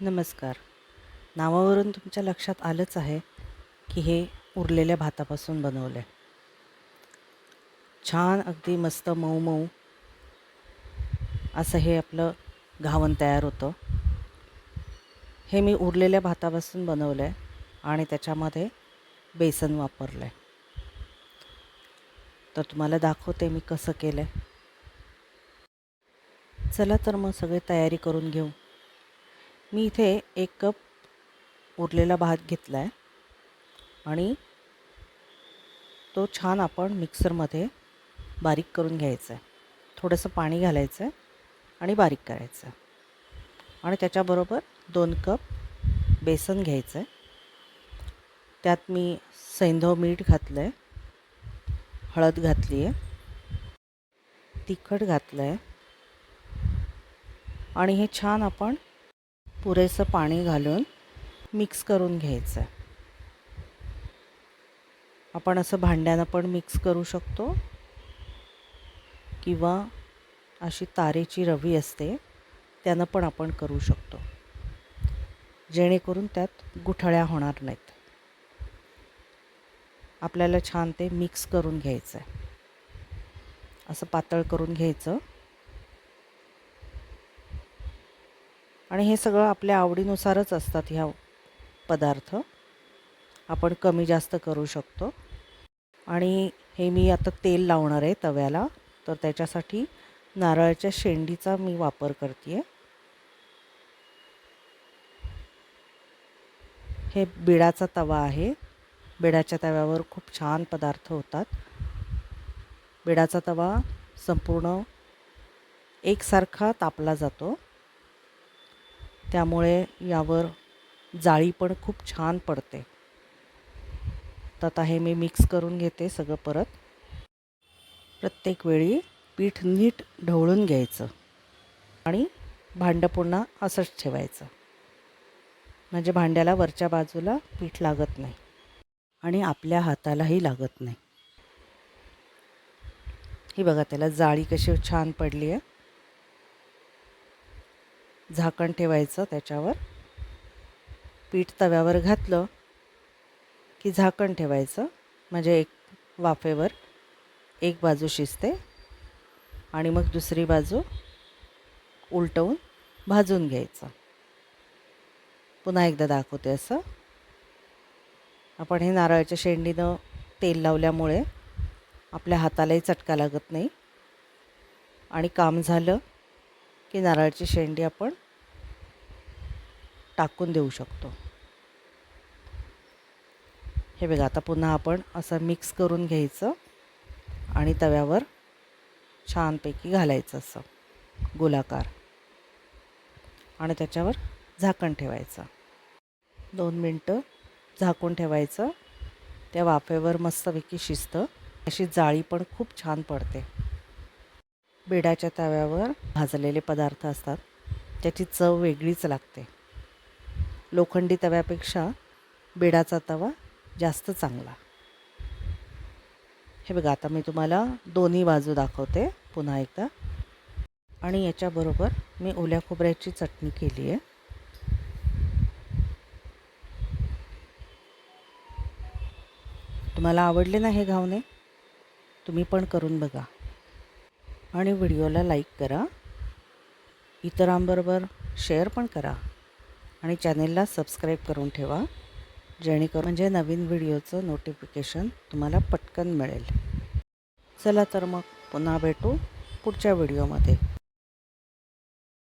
नमस्कार. नावावरून तुमच्या लक्षात आलंच आहे की हे उरलेल्या भातापासून बनवलं आहे छान अगदी मस्त मऊ मऊ असं हे आपलं घावण तयार होतं. हे मी उरलेल्या भातापासून बनवलं आहे आणि त्याच्यामध्ये बेसन वापरलं आहे तर तुम्हाला दाखवते मी कसं केलं आहे चला तर मग सगळी तयारी करून घेऊ. मी इथे एक कप उरलेला भात घेतला आहे आणि तो छान आपण मिक्सरमध्ये बारीक करून घ्यायचा आहे. थोडंसं पाणी घालायचं आहे आणि बारीक करायचं आहे. आणि त्याच्याबरोबर दोन कप बेसन घ्यायचं आहे. त्यात मी सैंधव मीठ घातलं आहे. हळद घातली आहे. तिखट घातलं आहे. आणि हे छान आपण पुरेसं पाणी घालून मिक्स करून घ्यायचं आहे आपण असं भांड्यानं पण मिक्स करू शकतो. किंवा अशी तारेची रवी असते त्यानं पण आपण करू शकतो. जेणेकरून त्यात गुठळ्या होणार नाहीत. आपल्याला छान ते मिक्स करून घ्यायचं आहे असं पातळ करून घ्यायचं. आणि हे सगळं आपल्या आवडीनुसारच असतात ह्या पदार्थ. आपण कमी जास्त करू शकतो. आणि हे मी आता तेल लावणार आहे तव्याला. तर त्याच्यासाठी नारळाच्या शेंडीचा मी वापर करते आहे हे बिडाचा तवा आहे. बिडाच्या तव्यावर खूप छान पदार्थ होतात. बिडाचा तवा संपूर्ण एकसारखा तापला जातो. त्यामुळे यावर जाळी पण खूप छान पडते. तर आता हे मी मिक्स करून घेते सगळं परत. प्रत्येक वेळी पीठ नीट ढवळून घ्यायचं आणि भांडं पुन्हा असंच ठेवायचं. म्हणजे भांड्याला वरच्या बाजूला पीठ लागत नाही आणि आपल्या हातालाही लागत नाही. ही बघा त्याला जाळी कशी छान पडली आहे झाकण ठेवायचं त्याच्यावर. पीठ तव्यावर घातलं की झाकण ठेवायचं म्हणजे एक वाफेवर. एक बाजू शिजते आणि मग दुसरी बाजू उलटवून भाजून घ्यायचं. पुन्हा एकदा दाखवते असं. आपण हे नारळाच्या शेंडीनं तेल लावल्यामुळे आपल्या हातालाही चटका लागत नाही. आणि काम झालं की नारळाची शेंडी आपण टाकून देऊ शकतो. हे बघा आता पुन्हा आपण असं मिक्स करून घ्यायचं आणि तव्यावर छानपैकी घालायचं असं गोलाकार. आणि त्याच्यावर झाकण ठेवायचं. दोन मिनटं झाकून ठेवायचं. त्या वाफेवर मस्तपैकी शिजतं. अशी जाळी पण खूप छान पडते. बेडाच्या तव्यावर भाजलेले पदार्थ असतात. त्याची चव वेगळीच लागते. लोखंडी तव्यापेक्षा बेडाचा तवा जास्त चांगला. हे बघा आता मी तुम्हाला दोन्ही बाजू दाखवते पुन्हा एकदा. आणि याच्याबरोबर मी ओल्या खोबऱ्याची चटणी केली आहे. तुम्हाला आवडले ना हे घावणे? तुम्ही पण करून बघा. आणि व्हिडिओला लाईक करा. इतरांबरोबर शेअर पण करा. आणि चॅनेलला सबस्क्राईब करून ठेवा. जेणेकरून म्हणजे नवीन व्हिडिओचं नोटिफिकेशन तुम्हाला पटकन मिळेल. चला तर मग पुन्हा भेटू पुढच्या व्हिडिओमध्ये.